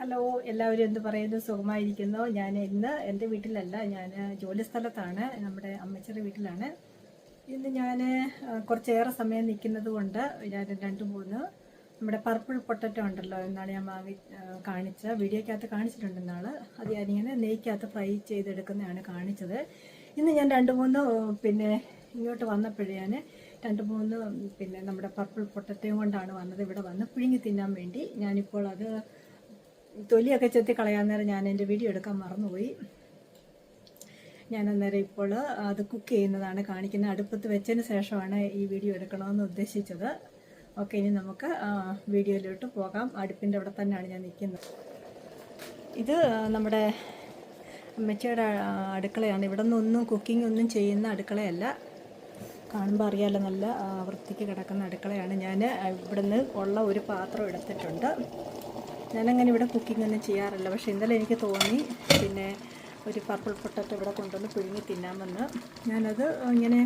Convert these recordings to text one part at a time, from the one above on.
Hello എല്ലാവരും എന്ത് പറയുന്നു? സുഖമായിരിക്കുന്നു. ഞാൻ ഇന്ന് എന്റെ വീട്ടിലല്ല ഞാൻ ജോലി സ്ഥലത്താണ്. നമ്മുടെ അമ്മച്ചിയുടെ വീട്ടിലാണ്. ഇന്ന് ഞാൻ കുറച്ചേറെ സമയം നിൽക്കുന്നത് കൊണ്ട് ഞാൻ രണ്ട് മൂന്ന് നമ്മുടെ പർപ്പിൾ പൊട്ടറ്റോ ഉണ്ടല്ലോ എന്നാണ് ഞാൻ വാങ്ങി കാണിച്ച വീഡിയോക്കകത്ത് കാണിച്ചിട്ടുണ്ട് നാൾ അത് ഞാനിങ്ങനെ നെയ്ക്കകത്ത് ഫ്രൈ ചെയ്തെടുക്കുന്നതാണ് കാണിച്ചത്. ഇന്ന് ഞാൻ രണ്ട് മൂന്ന് പിന്നെ ഇങ്ങോട്ട് വന്നപ്പോഴേ ഞാൻ രണ്ട് മൂന്ന് പിന്നെ നമ്മുടെ പർപ്പിൾ പൊട്ടറ്റയും കൊണ്ടാണ് വന്നത്. ഇവിടെ വന്ന് പുഴുങ്ങി തിന്നാൻ വേണ്ടി ഞാനിപ്പോൾ അത് തൊലിയൊക്കെ ചെത്തി കളയാൻ നേരം ഞാൻ എന്റെ വീഡിയോ എടുക്കാൻ മറന്നുപോയി. ഞാൻ അന്നേരം ഇപ്പോൾ അത് കുക്ക് ചെയ്യുന്നതാണ് കാണിക്കുന്നത്. അടുപ്പത്ത് വെച്ചതിന് ശേഷമാണ് ഈ വീഡിയോ എടുക്കണമെന്ന് ഉദ്ദേശിച്ചത്. ഓക്കെ ഇനി നമുക്ക് വീഡിയോയിലോട്ട് പോകാം. അടുപ്പിന്റെ അവിടെ തന്നെയാണ് ഞാൻ നിൽക്കുന്നത്. ഇത് നമ്മുടെ അമ്മച്ചിയുടെ അടുക്കളയാണ്. ഇവിടെ നിന്നൊന്നും കുക്കിംഗ് ഒന്നും ചെയ്യുന്ന അടുക്കളയല്ല. കാണുമ്പോൾ അറിയാലോ നല്ല വൃത്തിക്ക് കിടക്കുന്ന അടുക്കളയാണ്. ഞാൻ ഇവിടുന്ന് ഉള്ള ഒരു പാത്രം എടുത്തിട്ടുണ്ട്. ഞാനങ്ങനെ ഇവിടെ കുക്കിംഗ് ഒന്നും ചെയ്യാറില്ല. പക്ഷേ ഇന്നലെ എനിക്ക് തോന്നി പിന്നെ ഒരു പർപ്പിൾ പൊട്ടറ്റോ ഇവിടെ കൊണ്ടുവന്ന് പിഴിഞ്ഞ് തിന്നാമെന്ന് ഞാനത് ഇങ്ങനെ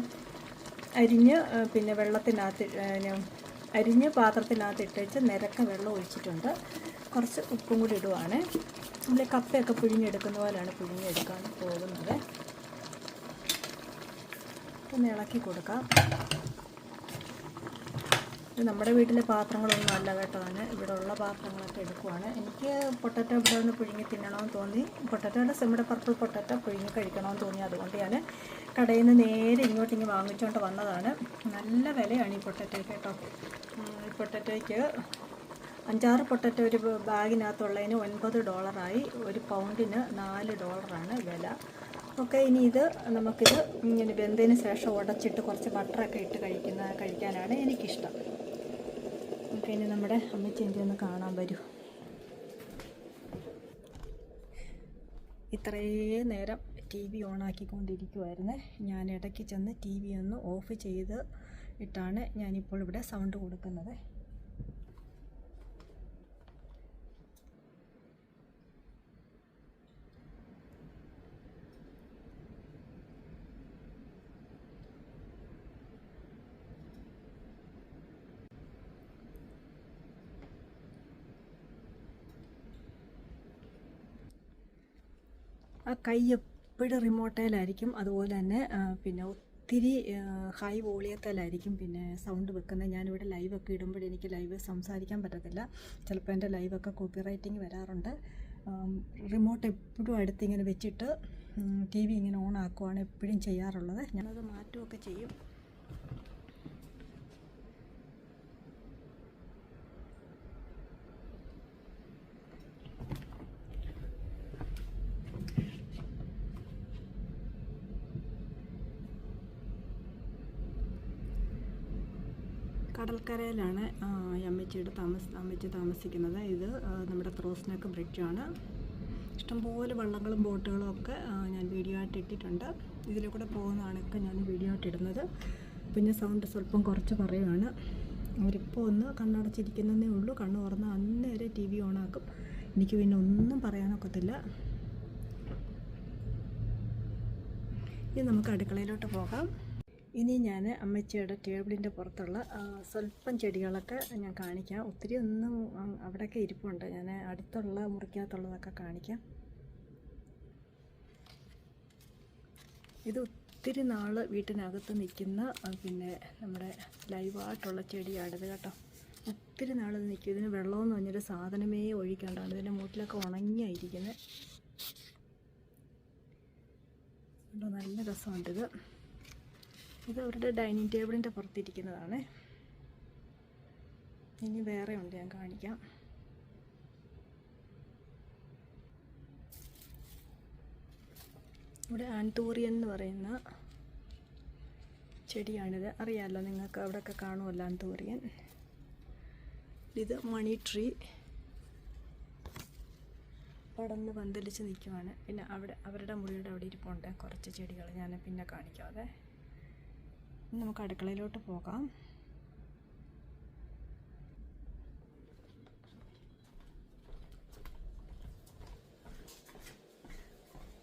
അരിഞ്ഞ് പിന്നെ വെള്ളത്തിനകത്ത് അരിഞ്ഞ് പാത്രത്തിനകത്ത് ഇട്ടേച്ച് നിരക്ക വെള്ളം ഒഴിച്ചിട്ടുണ്ട്. കുറച്ച് ഉപ്പും കൂടി ഇടുവാണ്. നമ്മൾ കപ്പയൊക്കെ പിഴിഞ്ഞെടുക്കുന്ന പോലെയാണ് പിഴിഞ്ഞെടുക്കാൻ പോകുന്നത്. ഒന്ന് ഇളക്കി കൊടുക്കാം. നമ്മുടെ വീട്ടിലെ പാത്രങ്ങളൊന്നും അല്ല കേട്ടോ ഞാൻ ഇവിടെ ഉള്ള പാത്രങ്ങളൊക്കെ എടുക്കുവാണ്. എനിക്ക് പൊട്ടറ്റോ ഇവിടെ നിന്ന് പുഴുങ്ങി തിന്നണമെന്ന് തോന്നി. പൊട്ടറ്റോയുടെ സെമിടെ പർപ്പിൾ പൊട്ടറ്റോ പുഴുങ്ങി കഴിക്കണമെന്ന് തോന്നി. അതുകൊണ്ട് ഞാൻ കടയിൽ നിന്ന് നേരെ ഇങ്ങോട്ട് ഇങ്ങ് വാങ്ങിച്ചുകൊണ്ട് വന്നതാണ്. നല്ല വിലയാണ് ഈ പൊട്ടറ്റോയ്ക്ക് കേട്ടോ. ഈ പൊട്ടറ്റോയ്ക്ക് അഞ്ചാറ് പൊട്ടറ്റോ ഒരു ബാഗിനകത്തുള്ളതിന് ഒൻപത് ഡോളറായി. ഒരു പൗണ്ടിന് നാല് ഡോളറാണ് വില. ഓക്കെ ഇനി ഇത് നമുക്കിത് ഇങ്ങനെ വെന്തതിന് ശേഷം ഉടച്ചിട്ട് കുറച്ച് ബട്ടറൊക്കെ ഇട്ട് കഴിക്കുന്ന കഴിക്കാനാണ് എനിക്കിഷ്ടം. ഓക്കെ ഇനി നമ്മുടെ അമ്മച്ചേന്റെ ഒന്ന് കാണാൻ വരൂ. ഇത്രയേ നേരം ടി വി ഓണാക്കിക്കൊണ്ടിരിക്കുമായിരുന്നു ഞാൻ ഇടയ്ക്ക് ചെന്ന് ടി വി ഒന്ന് ഓഫ് ചെയ്ത് ഇട്ടാണ് ഞാനിപ്പോൾ ഇവിടെ സൗണ്ട് കൊടുക്കുന്നത്. ആ കൈ എപ്പോഴും റിമോട്ടേലായിരിക്കും. അതുപോലെ തന്നെ പിന്നെ ഒത്തിരി ഹൈ വോളിയത്തിലായിരിക്കും പിന്നെ സൗണ്ട് വെക്കുന്നത്. ഞാനിവിടെ ലൈവൊക്കെ ഇടുമ്പോൾ എനിക്ക് ലൈവ് സംസാരിക്കാൻ പറ്റത്തില്ല. ചിലപ്പോൾ എന്റെ ലൈവൊക്കെ കോപ്പി റൈറ്റിംഗ് വരാറുണ്ട്. റിമോട്ട് എപ്പോഴും അടുത്തിങ്ങനെ വെച്ചിട്ട് ടി വി ഇങ്ങനെ ഓൺ ആക്കുവാണ് എപ്പോഴും ചെയ്യാറുള്ളത്. ഞാനത് മാറ്റുമൊക്കെ ചെയ്യും. കടൽക്കരയിലാണ് അമ്മച്ചിയുടെ താമസ അമ്മച്ചി താമസിക്കുന്നത്. ഇത് നമ്മുടെ ത്രോസ്നക്ക് ബ്രിഡ്ജാണ്. ഇഷ്ടംപോലെ വള്ളങ്ങളും ബോട്ടുകളും ഒക്കെ ഞാൻ വീഡിയോ ആയിട്ട് ഇട്ടിട്ടുണ്ട്. ഇതിൽ കൂടെ പോകുന്നതാണൊക്കെ ഞാൻ വീഡിയോ ആയിട്ട് ഇടുന്നത്. പിന്നെ സൗണ്ട് സ്വല്പം കുറച്ച് പറയുകയാണ് അവരിപ്പോൾ ഒന്ന് കണ്ണടച്ചിരിക്കുന്നതേ ഉള്ളൂ. കണ്ണ് തുറന്ന് അന്നേരെ ടി വി ഓണാക്കും എനിക്ക് പിന്നെ ഒന്നും പറയാനൊക്കത്തില്ല. ഇനി നമുക്ക് അടുക്കളയിലോട്ട് പോകാം. ഇനി ഞാൻ അമ്മച്ചിയുടെ ടേബിളിന്റെ പുറത്തുള്ള സ്വല്പം ചെടികളൊക്കെ ഞാൻ കാണിക്കാം. ഒത്തിരി ഒന്നും അവിടെയൊക്കെ ഇരിപ്പുണ്ട്. ഞാൻ അടുത്തുള്ള മുറിക്കകത്തുള്ളതൊക്കെ കാണിക്കാം. ഇത് ഒത്തിരി നാൾ വീട്ടിനകത്ത് നിൽക്കുന്ന പിന്നെ നമ്മുടെ ലൈവായിട്ടുള്ള ചെടിയാണിത് കേട്ടോ. ഒത്തിരി നാൾ നിൽക്കും. ഇതിന് വെള്ളമെന്ന് പറഞ്ഞൊരു സാധനമേ ഒഴിക്കാണ്ടാണ്. ഇതിന്റെ മൂട്ടിലൊക്കെ ഉണങ്ങിയായിരിക്കുന്നത് നല്ല രസമുണ്ടിത് ഇത് അവരുടെ ഡൈനിങ് ടേബിളിന്റെ പുറത്തിരിക്കുന്നതാണ്. ഇനി വേറെ ഉണ്ട് ഞാൻ കാണിക്കാം. ഇവിടെ ആൻതൂറിയൻ എന്ന് പറയുന്ന ചെടിയാണിത്. അറിയാമല്ലോ നിങ്ങൾക്ക് അവിടെയൊക്കെ കാണുമല്ലോ ആൻതൂറിയൻ. ഇത് മണി ട്രീ പടന്ന് പന്തലിച്ച് നിൽക്കുവാണ്. പിന്നെ അവിടെ അവരുടെ മുറിയുടെ അവിടെ ഇരിപ്പുണ്ട് കുറച്ച് ചെടികൾ. ഞാൻ പിന്നെ കാണിക്കാം ഇനി നമുക്ക് അടുക്കളയിലോട്ട് പോകാം.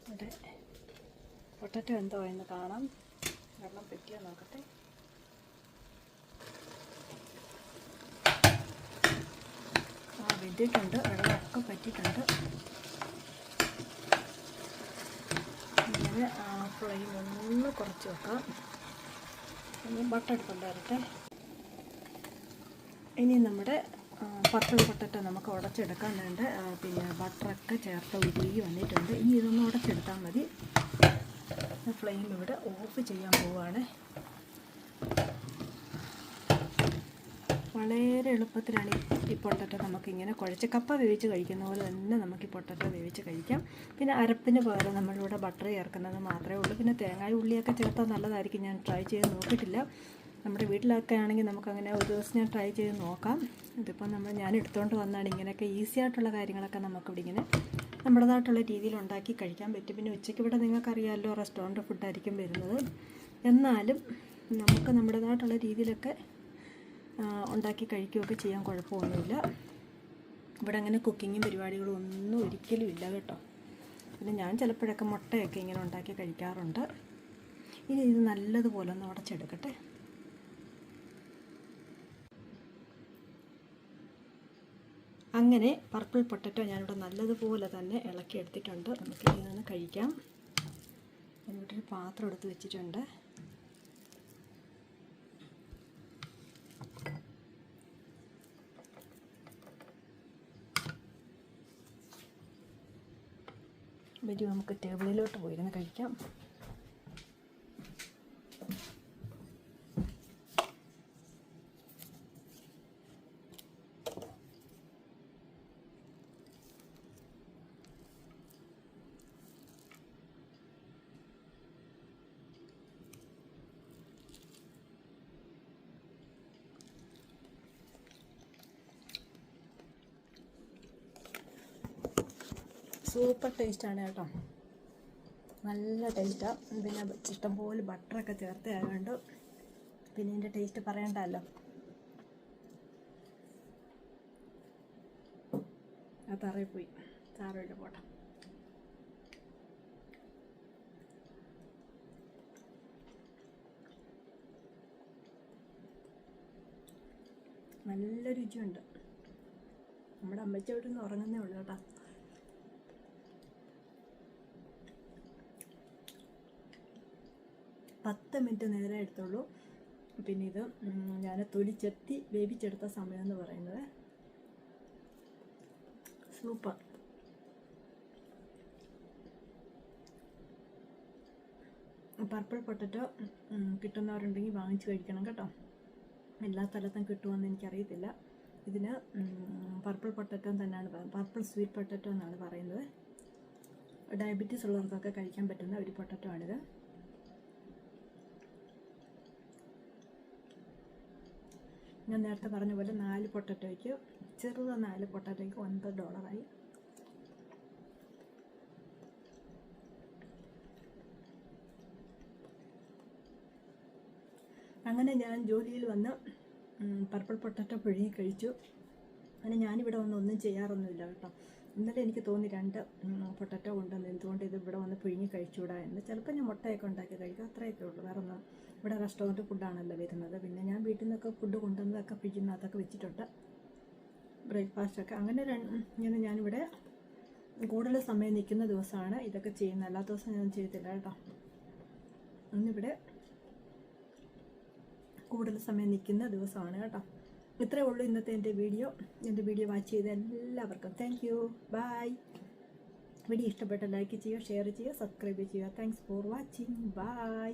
ഇവിടെ പൊട്ടറ്റോ എന്തോ എന്ന് കാണാം. വെള്ളം പറ്റിയോ നോക്കട്ടെ. ആ വെന്തിട്ടുണ്ട്. വെള്ളമൊക്കെ പറ്റിയിട്ടുണ്ട്. ഇങ്ങനെ ഫ്ലെയിം ഒന്ന് കുറച്ച് വെക്കാം. ഇനി ബട്ടർ വരട്ടെ ഇനി നമ്മുടെ പത്ത് പൊട്ടറ്റ നമുക്ക് ഉടച്ചെടുക്കാൻ വേണ്ട പിന്നെ ബട്ടറൊക്കെ ചേർത്ത് ഉരുകി വന്നിട്ടുണ്ട്. ഇനി ഇതൊന്ന് ഉടച്ചെടുത്താൽ മതി. ഫ്ലെയിം ഇവിടെ ഓഫ് ചെയ്യാൻ പോവുകയാണ് വളരെ എളുപ്പത്തിലാണ് ഈ- പൊട്ടറ്റ നമുക്കിങ്ങനെ കുഴച്ച് കപ്പ വേവിച്ച് കഴിക്കുന്ന പോലെ തന്നെ നമുക്ക് ഈ പൊട്ടറ്റോ വേവിച്ച് കഴിക്കാം. പിന്നെ അരപ്പിന് പകരം നമ്മളിവിടെ ബട്ടർ ചേർക്കുന്നത് മാത്രമേ ഉള്ളൂ. പിന്നെ തേങ്ങായ ഉള്ളിയൊക്കെ ചേർത്താൽ നല്ലതായിരിക്കും. ഞാൻ ട്രൈ ചെയ്ത് നോക്കിയിട്ടില്ല. നമ്മുടെ വീട്ടിലൊക്കെ ആണെങ്കിൽ നമുക്കങ്ങനെ ഒരു ദിവസം ഞാൻ ട്രൈ ചെയ്ത് നോക്കാം. ഇതിപ്പോൾ നമ്മൾ ഞാൻ എടുത്തുകൊണ്ട് വന്നാണ് ഇങ്ങനെയൊക്കെ ഈസി ആയിട്ടുള്ള കാര്യങ്ങളൊക്കെ നമുക്കിവിടെ ഇങ്ങനെ നമ്മുടേതായിട്ടുള്ള രീതിയിൽ ഉണ്ടാക്കി കഴിക്കാൻ പറ്റും. പിന്നെ ഉച്ചയ്ക്ക് ഇവിടെ നിങ്ങൾക്കറിയാമല്ലോ റെസ്റ്റോറന്റ് ഫുഡായിരിക്കും വരുന്നത്. എന്നാലും നമുക്ക് നമ്മുടേതായിട്ടുള്ള രീതിയിലൊക്കെ ഉണ്ടാക്കി കഴിക്കുകയൊക്കെ ചെയ്യാൻ കുഴപ്പമൊന്നുമില്ല. ഇവിടെ അങ്ങനെ കുക്കിങ്ങും പരിപാടികളും ഒന്നും ഒരിക്കലും ഇല്ല കേട്ടോ. പിന്നെ ഞാൻ ചിലപ്പോഴൊക്കെ മുട്ടയൊക്കെ ഇങ്ങനെ ഉണ്ടാക്കി കഴിക്കാറുണ്ട്. ഇനി ഇത് നല്ലതുപോലെ ഒന്ന് ഉടച്ചെടുക്കട്ടെ. അങ്ങനെ പർപ്പിൾ പൊട്ടറ്റോ ഞാനിവിടെ നല്ലതുപോലെ തന്നെ ഇളക്കി എടുത്തിട്ടുണ്ട് നമുക്ക് ഇതിൽ നിന്ന് കഴിക്കാം. ഞാനിവിടെ ഒരു പാത്രം എടുത്ത് വെച്ചിട്ടുണ്ട്. വരും നമുക്ക് ടേബിളിലോട്ട് പോയിരുന്ന് കഴിക്കാം. സൂപ്പർ ടേസ്റ്റാണ് കേട്ടോ. നല്ല ടേസ്റ്റാണ് പിന്നെ ഇഷ്ടംപോലെ ബട്ടറൊക്കെ ചേർത്ത് ആയതുകൊണ്ട് പിന്നെ ഇതിന്റെ ടേസ്റ്റ് പറയണ്ടല്ലോ. ആ തറയിൽ പോയി. താറയിട്ട് പോട്ടെ. നല്ല രുചിയുണ്ട്. നമ്മുടെ അമ്മച്ചി അവിടെ നിന്ന് ഉറങ്ങുന്നേ ഉള്ളൂ കേട്ടോ. പത്ത് മിനിറ്റ് നേരെ എടുത്തുള്ളൂ പിന്നെ ഇത് ഞാൻ തൊലിച്ചെത്തി വേവിച്ചെടുത്ത സമയം എന്ന് പറയുന്നത്. സൂപ്പർ. പർപ്പിൾ പൊട്ടറ്റോ കിട്ടുന്നവരുണ്ടെങ്കിൽ വാങ്ങിച്ചു കഴിക്കണം കേട്ടോ. എല്ലാ സ്ഥലത്തും കിട്ടുമെന്ന് എനിക്കറിയത്തില്ല. ഇതിന് പർപ്പിൾ പൊട്ടറ്റോ തന്നെയാണ് പർപ്പിൾ സ്വീറ്റ് പൊട്ടറ്റോ എന്നാണ് പറയുന്നത്. ഡയബറ്റീസ് ഉള്ളവർക്കൊക്കെ കഴിക്കാൻ പറ്റുന്ന ഒരു പൊട്ടറ്റോ ആണിത്. ഞാൻ നേരത്തെ പറഞ്ഞ പോലെ നാല് പൊട്ടറ്റോയ്ക്ക് ചെറുത് നാല് പൊട്ടറ്റോയ്ക്ക് ഒൻപത് ഡോളറായി. അങ്ങനെ ഞാൻ ജോലിയിൽ വന്ന് പർപ്പിൾ പൊട്ടറ്റോ പിഴുങ്ങി കഴിച്ചു. അങ്ങനെ ഞാനിവിടെ വന്ന് ഒന്നും ചെയ്യാറൊന്നുമില്ല കേട്ടോ. ഇന്നലെ എനിക്ക് തോന്നി രണ്ട് പൊട്ടറ്റോ ഉണ്ടെന്ന്. എന്തുകൊണ്ട് ഇത് ഇവിടെ വന്ന് പുഴുങ്ങി കഴിച്ചുകൂടാ എന്ന്. ചിലപ്പോൾ ഞാൻ മുട്ടയൊക്കെ ഉണ്ടാക്കി കഴിക്കും. അത്രയൊക്കെ ഉള്ളൂ. വേറെ ഒന്നും. ഇവിടെ റെസ്റ്റോറന്റ് ഫുഡാണല്ലോ വരുന്നത്. പിന്നെ ഞാൻ വീട്ടിൽ നിന്നൊക്കെ ഫുഡ് കൊണ്ടുവന്നതൊക്കെ ഫ്രിഡ്ജിനകത്തൊക്കെ വെച്ചിട്ടുണ്ട്. ബ്രേക്ക്ഫാസ്റ്റൊക്കെ അങ്ങനെ ഇങ്ങനെ ഞാനിവിടെ കൂടുതൽ സമയം നിൽക്കുന്ന ദിവസമാണ് ഇതൊക്കെ ചെയ്യുന്നത്. എല്ലാ ദിവസം ഞാൻ ചെയ്തില്ല കേട്ടോ. ഇന്നിവിടെ കൂടുതൽ സമയം നിൽക്കുന്ന ദിവസമാണ് കേട്ടോ. ഇത്രയേ ഉള്ളൂ ഇന്നത്തെ എന്റെ വീഡിയോ. എന്റെ വീഡിയോ വാച്ച് ചെയ്ത എല്ലാവർക്കും താങ്ക് യു ബായ് വീഡിയോ ഇഷ്ടപ്പെട്ട ലൈക്ക് ചെയ്യുക ഷെയർ ചെയ്യുക സബ്സ്ക്രൈബ് ചെയ്യുക. Thanks for watching bye